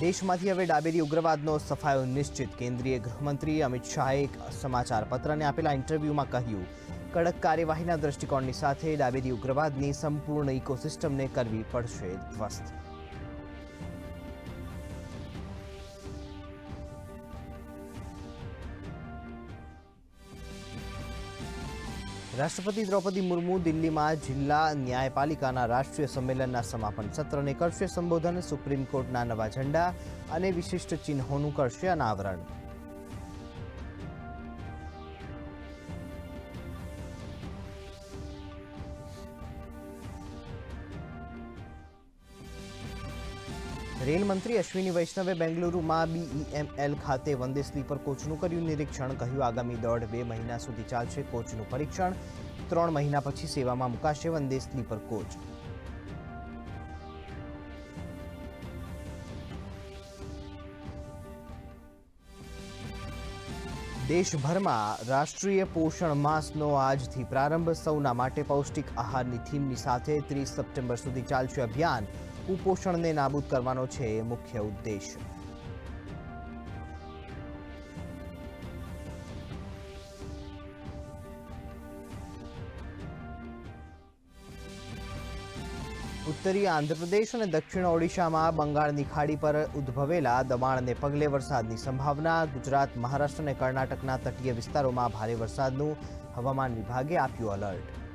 દેશમાંથી હવે ડાબેરી ઉગ્રવાદનો સફાયો નિશ્ચિત. કેન્દ્રીય ગૃહમંત્રી અમિત શાહે એક સમાચાર પત્રને આપેલા ઇન્ટરવ્યૂમાં કહ્યું, કડક કાર્યવાહીના દૃષ્ટિકોણની સાથે ડાબેરી ઉગ્રવાદની સંપૂર્ણ ઇકોસિસ્ટમને કરવી પડશે. ધ્વસ્ત રાષ્ટ્રપતિ દ્રૌપદી મુર્મુ દિલ્હીમાં જિલ્લા ન્યાયપાલિકાના રાષ્ટ્રીય સંમેલનના સમાપન સત્રને કરશે સંબોધન, સુપ્રીમ કોર્ટના નવા ઝંડા અને વિશિષ્ટ ચિહ્નોનું કરશે અનાવરણ. રેલ મંત્રી અશ્વિની વૈષ્ણવે બેંગલુરુમાં બીઈએમએલ ખાતે વંદે સ્લીપર કોચનું કર્યું નિરીક્ષણ. કહ્યું, આગામી દોઢ બે મહિના સુધી ચાલશે કોચનું પરીક્ષણ. ત્રણ મહિના પછી સેવામાં મુકાશે વંદે સ્લીપર કોચ. દેશભરમાં રાષ્ટ્રીય પોષણ માસનો આજથી પ્રારંભ. સૌના માટે પૌષ્ટિક આહારની થીમની સાથે ત્રીસ સપ્ટેમ્બર સુધી ચાલશે અભિયાન. કુપોષણને નાબૂદ કરવાનો છે મુખ્ય ઉદ્દેશ. ઉત્તરીય આંધ્રપ્રદેશ અને દક્ષિણ ઓડિશામાં બંગાળની ખાડી પર ઉદ્ભવેલા દબાણને પગલે વરસાદની સંભાવના, ગુજરાત, મહારાષ્ટ્ર અને કર્ણાટકના તટીય વિસ્તારોમાં ભારે વરસાદનું હવામાન વિભાગે આપ્યું અલર્ટ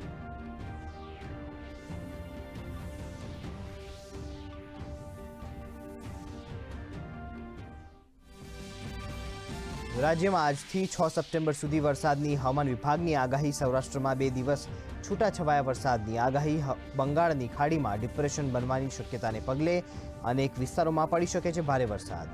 રાજ્યમાં આજથી છ સપ્ટેમ્બર સુધી વરસાદની હવામાન વિભાગની આગાહી, સૌરાષ્ટ્રમાં બે દિવસ છૂટાછવાયા વરસાદની આગાહી બંગાળની ખાડીમાં ડિપ્રેશન બનવાની શક્યતાને પગલે અનેક વિસ્તારોમાં પડી શકે છે ભારે વરસાદ.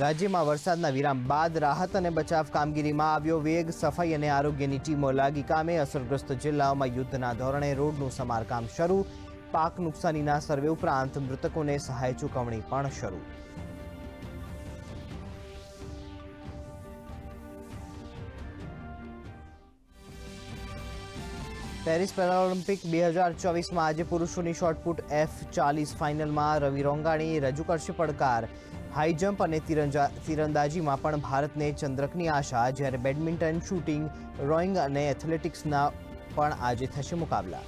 રાજ્યમાં વરસાદના વિરામ બાદ રાહત અને બચાવ કામગીરીમાં આવ્યો વેગ, સફાઈ અને આરોગ્યની ટીમો લાગી કામે. અસરગ્રસ્ત જિલ્લાઓમાં યુદ્ધના ધોરણે રોડનું સમારકામ શરૂ. પાક નુકસાનીના સર્વે ઉપરાંત મૃતકોને સહાય ચૂકવણી પણ શરૂ. પેરિસ પેરાઓલિમ્પિક બે હજાર ચોવીસમાં આજે પુરુષોની શોર્ટપુટ એફ ચાલીસ ફાઇનલમાં રવિ રોંગાણી રજૂ કરશે પડકાર. હાઈ જમ્પ અને તીરંદાજીમાં પણ ભારતને ચંદ્રકની આશા, જ્યારે બેડમિન્ટન, શૂટિંગ, રોઈંગ અને એથ્લેટિક્સના પણ આજે થશે મુકાબલા.